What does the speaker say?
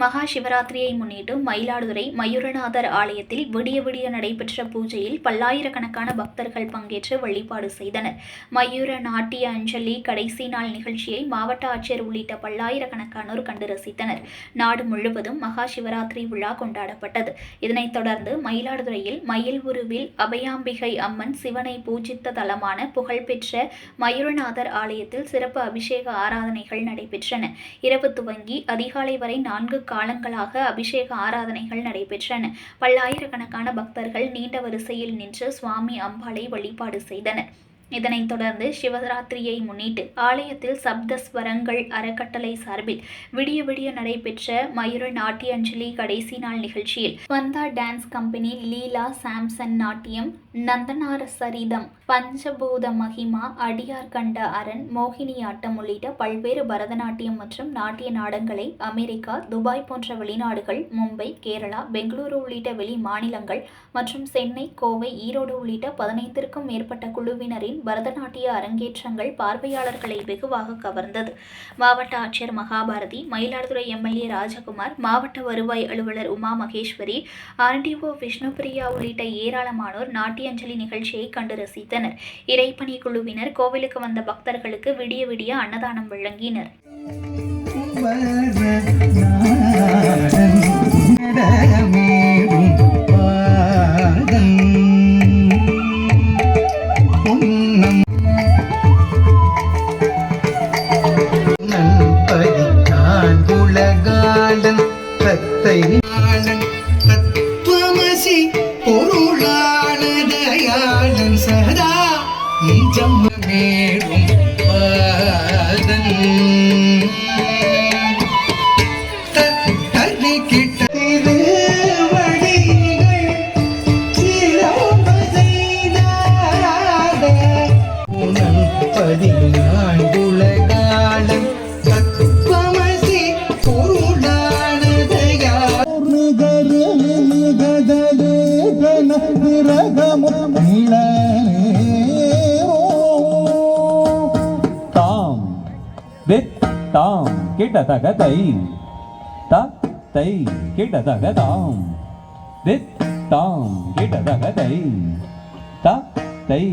மகா சிவராத்திரியை முன்னிட்டு மயிலாடுதுறை மயூரநாதர் ஆலயத்தில் விடிய விடிய நடைபெற்ற பூஜையில் பல்லாயிரக்கணக்கான பக்தர்கள் பங்கேற்று வழிபாடு செய்தனர். மயூர நாட்டிய அஞ்சலி கடைசி நாள் நிகழ்ச்சியை மாவட்ட ஆட்சியர் உள்ளிட்ட பல்லாயிரக்கணக்கானோர் கண்டு ரசித்தனர். நாடு முழுவதும் மகா சிவராத்திரி விழா கொண்டாடப்பட்டது. இதனைத் தொடர்ந்து மயிலாடுதுறையில் மயில் உருவில் அபயாம்பிகை அம்மன் சிவனை பூஜித்த தலமான புகழ்பெற்ற மயூரநாதர் ஆலயத்தில் சிறப்பு அபிஷேக ஆராதனைகள் நடைபெற்றன. இரவு துவங்கி அதிகாலை வரை நான்கு காலங்களாக அபிஷேக ஆராதனைகள் நடைபெற்றன. பல்லாயிரக்கணக்கான பக்தர்கள் நீண்ட வரிசையில் நின்று சுவாமி அம்பாளை வழிபாடு செய்தனர். இதனைத் தொடர்ந்து சிவராத்திரியை முன்னிட்டு ஆலயத்தில் சப்தஸ்வரங்கள் அறக்கட்டளை சார்பில் விடிய விடிய நடைபெற்ற மயூர நாட்டியஞ்சலி கடைசி நாள் நிகழ்ச்சியில் வந்தா டான்ஸ் கம்பெனி லீலா சாம்சன் நாட்டியம் நந்தனார சரிதம் பஞ்சபூத மகிமா அடியார் கண்ட அரண் மோகினியாட்டம் உள்ளிட்ட பல்வேறு பரதநாட்டியம் மற்றும் நாட்டிய நாடங்களை அமெரிக்கா துபாய் போன்ற வெளிநாடுகள் மும்பை கேரளா பெங்களூரு உள்ளிட்ட வெளி மாநிலங்கள் மற்றும் சென்னை கோவை ஈரோடு உள்ளிட்ட பதினைந்திற்கும் மேற்பட்ட குழுவினரின் பரதநாட்டிய அரங்கேற்றங்கள் பார்வையாளர்களை வெகுவாக கவர்ந்தது. மாவட்ட ஆட்சியர் மகாபாரதி மயிலாடுதுறை எம்எல்ஏ ராஜகுமார் மாவட்ட வருவாய் அலுவலர் உமா மகேஸ்வரி ஆர்டிஓ விஷ்ணுபிரியா உள்ளிட்ட ஏராளமானோர் நாட்டியஞ்சலி நிகழ்ச்சியை கண்டு ரசித்தனர். இறைப்பணி குழுவினர் கோவிலுக்கு வந்த பக்தர்களுக்கு விடிய விடிய அன்னதானம் வழங்கினர். தத்தை தத்துவமசி பொருளானதயாளன் சதா நிஜம் மேடும் பாதன். தாம் கிட்டத்தக தை த தை கிட்டத்தக தாம் வித் தாம் கிட்டத்தக தை த தை